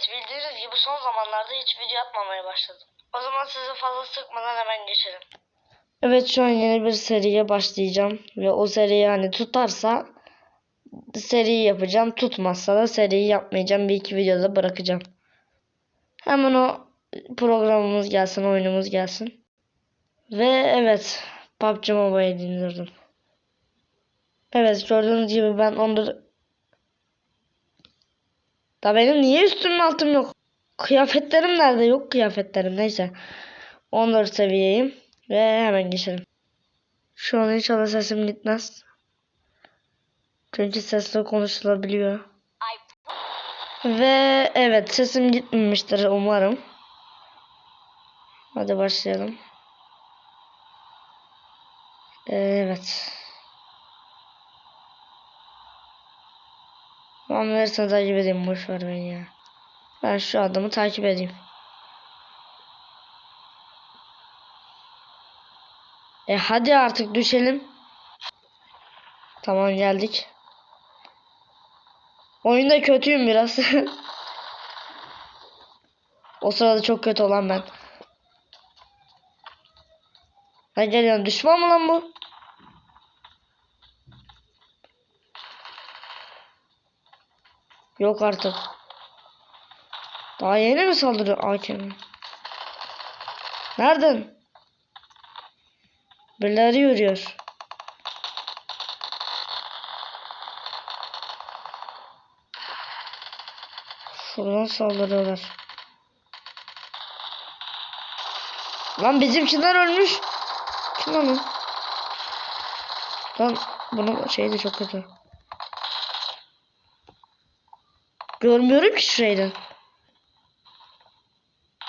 Evet bildiğiniz gibi son zamanlarda hiç video yapmamaya başladım. O zaman sizi fazla sıkmadan hemen geçelim. Evet şu an yeni bir seriye başlayacağım. Ve o seri yani tutarsa seriyi yapacağım. Tutmazsa da seriyi yapmayacağım. Bir iki videoda bırakacağım. Hemen o programımız gelsin, oyunumuz gelsin. Ve evet PUBG Mobile'i indirdim. Evet gördüğünüz gibi ben onları... Da benim niye üstüm altım yok? Kıyafetlerim nerede? Yok kıyafetlerim neyse. 14 seviyeyim. Ve hemen geçelim. Şu an inşallah sesim gitmez. Çünkü sesle konuşulabiliyor. Ve evet sesim gitmemiştir umarım. Hadi başlayalım. Evet. Ben verirsen takip edeyim. Boş ver beni ya. Ben şu adamı takip edeyim. E hadi artık düşelim. Tamam geldik. Oyunda kötüyüm biraz. o sırada çok kötü olan ben. Ha geliyorum. Düşman mı lan bu? Yok artık. Daha yeni mi saldırıyor AKM? Nereden? Birileri yürüyor. Şuradan saldırıyorlar. Lan bizimkiler ölmüş. Kim lan? Lan bunun şeyi de çok kötü. Görmüyorum ki şurayı.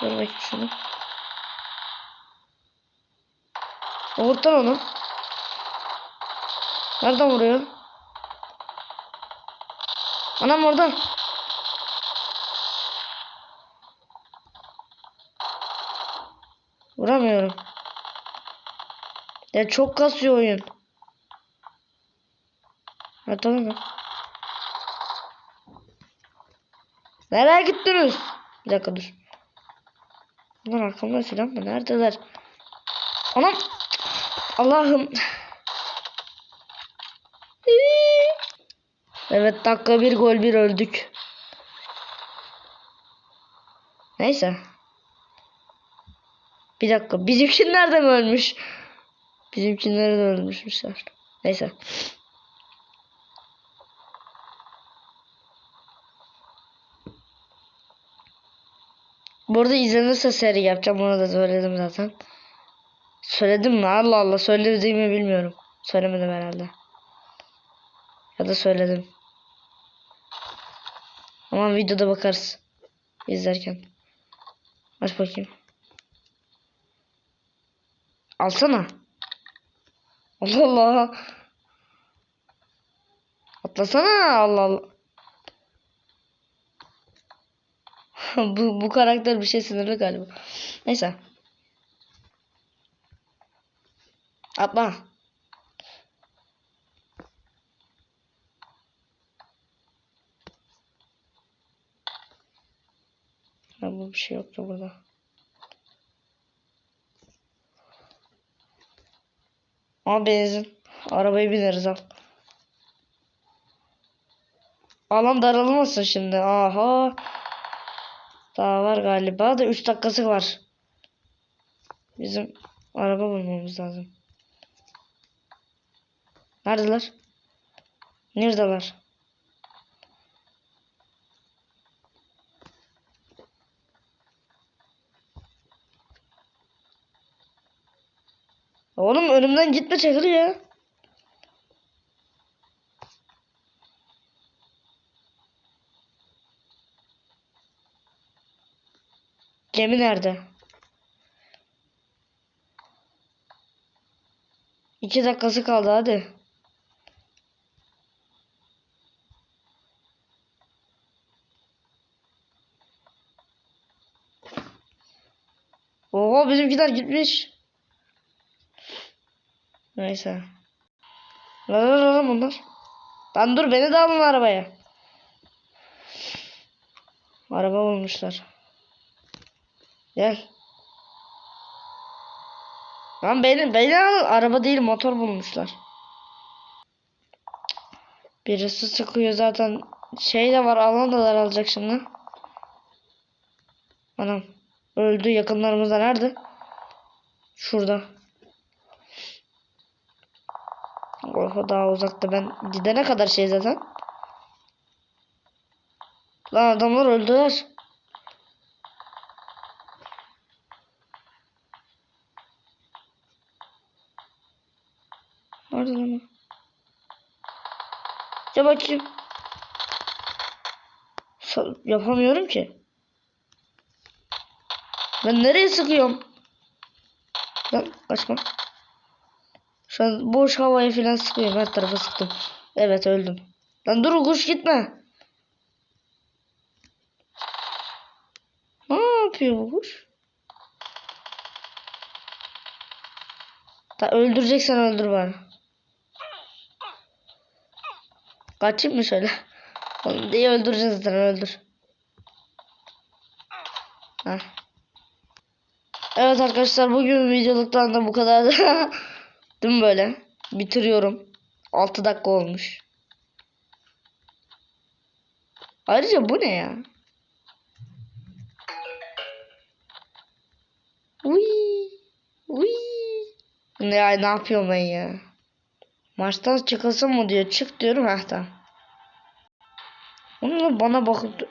Dur bakayım şunu. Vurtan onu. Nereden vuruyor? Anam orada. Vuramıyorum. Ya çok kasıyor oyun. Ha tamam. Nereye gittiniz? Bir dakika dur. Bunlar arkamda silah mı? Neredeler? Anam. Allah'ım. Evet dakika bir gol bir öldük. Neyse. Bir dakika. Bizimkiler de mi ölmüş? Bizimkiler de ölmüşmüşler. Neyse. Burada izlenirse seri yapacağım. Onu da söyledim zaten. Söyledim mi? Allah Allah. Söylediğimi bilmiyorum. Söylemedim herhalde. Ya da söyledim. Ama videoda bakarız. İzlerken. Aç bakayım. Alsana. Allah Allah. Atlasana. Allah Allah. bu, bu karakter bir şey sinirli galiba. Neyse. Atla. Ya bu bir şey yoktu burada. Ama benzin. Arabayı bineriz al. Alan daralmasın şimdi. Aha. Daha var galiba da 3 dakikası var. Bizim araba bulmamız lazım. Neredeler? Neredeler? Oğlum önümden gitme çakıl ya. Gemi nerede? İki dakikası kaldı hadi. Oo bizimkiler gitmiş. Neyse. Lan lan lan bunlar. Lan dur beni de alın arabaya. Araba bulmuşlar. Gel. Lan beni, beni alın. Araba değil motor bulmuşlar. Birisi sıkıyor zaten. Şey de var alan da daralacak şimdi. Anam. Öldü yakınlarımızda nerede? Şurada. Oh daha uzakta ben gidene kadar şey zaten. Lan adamlar öldüler. Nerede lan o? Ya bakayım. Yapamıyorum ki. Ben nereye sıkıyorum? Lan kaçma. Şu an boş havaya falan sıkıyorum. Her tarafa sıktım. Evet öldüm. Lan dur kuş gitme. Ne yapıyor bu kuş? Da öldüreceksen öldür bari. Kaçayım mı şöyle? Onu diye öldüreceğiz zaten öldür. Heh. Evet arkadaşlar bugün videoluktan da bu kadar. Değil mi böyle? Bitiriyorum. 6 dakika olmuş. Ayrıca bu ne ya? Uy. Uy. Ya ne yapıyorum ben ya? Maçtan çıkasın mı diyor. Çık diyorum. Heh tamam. Onu bana bakıp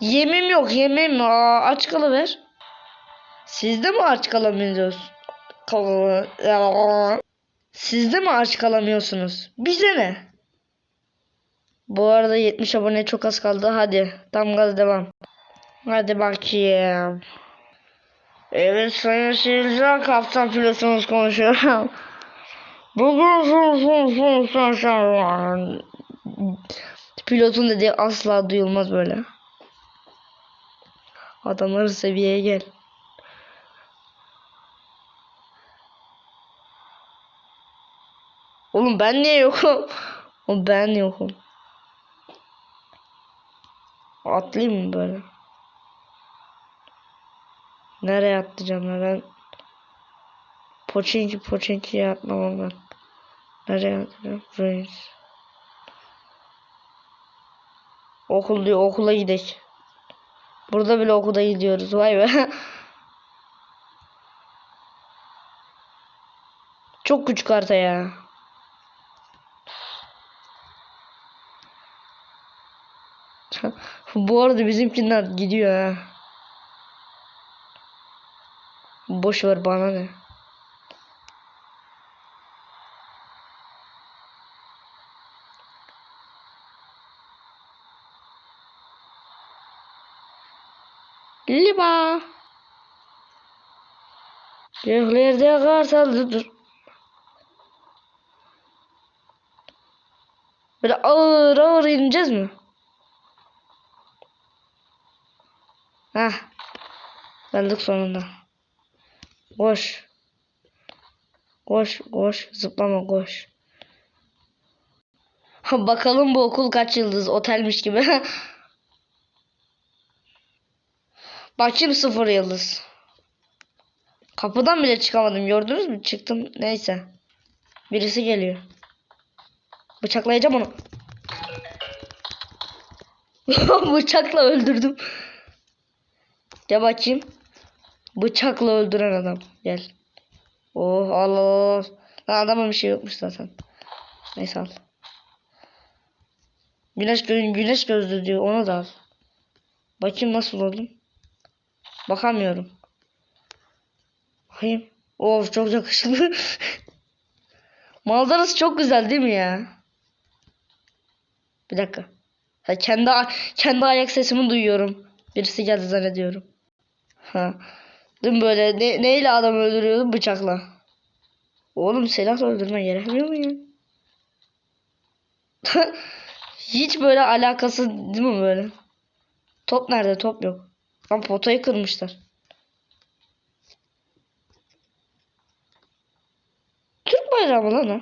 Yemim yok yemim. Aa, aç kalıver. Siz de mi aç kalamıyorsunuz? Kal- Siz de mi aç kalamıyorsunuz? Bize ne? Bu arada 70 abone çok az kaldı. Hadi tam gaz devam. Hadi bakayım. Evet sayın seyirciler kaptan pilotumuz konuşuyor. Pilotun dediği asla duyulmaz böyle. Adamları seviyeye gel. Oğlum ben niye yokum? Oğlum ben yokum. Atlayayım mı böyle? Nereye atlayacağım ya ben? Poçinki Poçinki'ye atlamam ben. Nereye atlayacağım? Buraya. Okul diyor okula gidek. Burada bile okula gidiyoruz. Vay be. Çok küçük harita ya. Bu arada bizimkiler gidiyor ha. Boş ver bana ne. Liba. Göklerde kartal dur. Böyle ağır ağır ineceğiz mi? Heh. Geldik sonunda. Koş. Koş koş zıplama koş. Bakalım bu okul kaç yıldız otelmiş gibi. Bakayım sıfır yıldız. Kapıdan bile çıkamadım gördünüz mü? Çıktım neyse. Birisi geliyor. Bıçaklayacağım onu. Bıçakla öldürdüm. Gel bakayım. Bıçakla öldüren adam. Gel. Oh Allah. Lan adamın bir şey yokmuş zaten. Neyse al. Güneş, gö güneş gözlü diyor. Onu da al. Bakayım nasıl oldum. Bakamıyorum. Bakayım. Of çok yakışıklı. Manzarası çok güzel değil mi ya? Bir dakika. Ha, kendi kendi ayak sesimi duyuyorum. Birisi geldi zannediyorum. Ha. Dün böyle ne, neyle adam öldürüyordum bıçakla. Oğlum silahla öldürme gerekmiyor mu ya? Hiç böyle alakası değil mi böyle? Top nerede? Top yok. Lan potayı kırmışlar. Türk bayrağı mı lan o?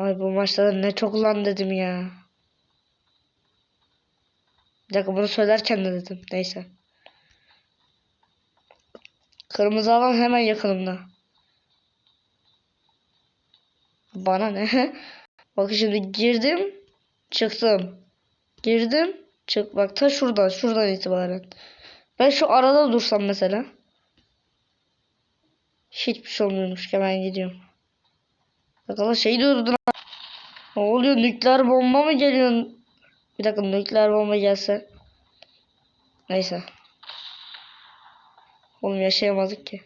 Ay bu maçta ne çok lan dedim ya. Bir bunu söylerken de dedim. Neyse. Kırmızı alan hemen yakınımda. Bana ne? Bakın şimdi girdim. Çıktım. Girdim. Çık. Bak ta şuradan. Şuradan itibaren. Ben şu arada dursam mesela. Hiçbir şey olmuyormuş. Hemen gidiyorum. Bakalım şey durdun. Ne oluyor? Nükleer bomba mı geliyor? Bir dakika nükleer bomba gelse. Neyse. Oğlum yaşayamazdık ki.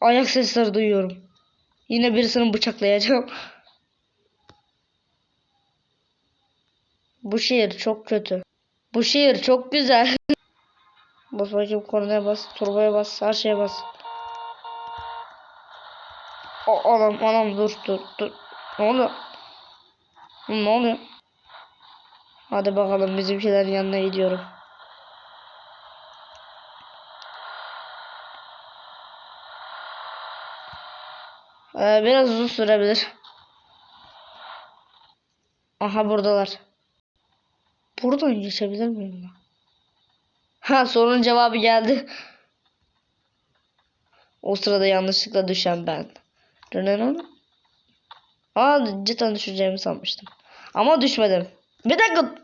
Ayak sesleri duyuyorum. Yine birisini bıçaklayacağım. Bu şehir çok kötü. Bu şehir çok güzel. bas bakayım kornaya bas, turbaya bas, her şeye bas. O, anam anam dur dur dur. Ne oluyor? Ne oluyor? Hadi bakalım bizimkilerin yanına gidiyorum. Ee, biraz uzun sürebilir. Aha buradalar. Buradan geçebilir miyim ben? Ha sorunun cevabı geldi. O sırada yanlışlıkla düşen ben. Dönen Aa cidden düşeceğimi sanmıştım. Ama düşmedim. Bir dakika.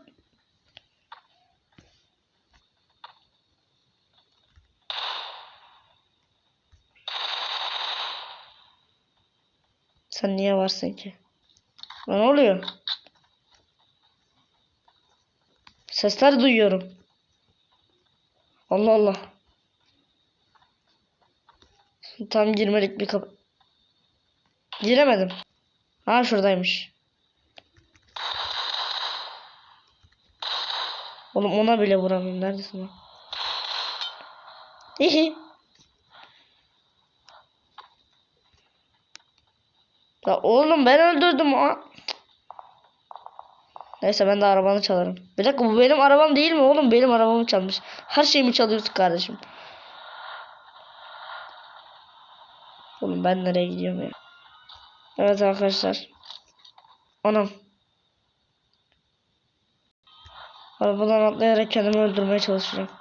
Sen niye varsın ki? Ne oluyor? Sesler duyuyorum. Allah Allah. Tam girmelik bir kapı. Giremedim. Ha şuradaymış. Oğlum ona bile vuramıyorum. Neredesin lan? Hihi. Ya oğlum ben öldürdüm ha. Neyse ben de arabanı çalarım. Bir dakika bu benim arabam değil mi oğlum? Benim arabamı çalmış. Her şeyimi çalıyorsun kardeşim. Oğlum ben nereye gidiyorum ya? Evet arkadaşlar. Anam. Arabadan atlayarak kendimi öldürmeye çalışıyorum.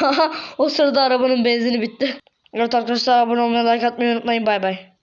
o sırada arabanın benzini bitti. Evet arkadaşlar abone olmayı like atmayı unutmayın. Bay bay.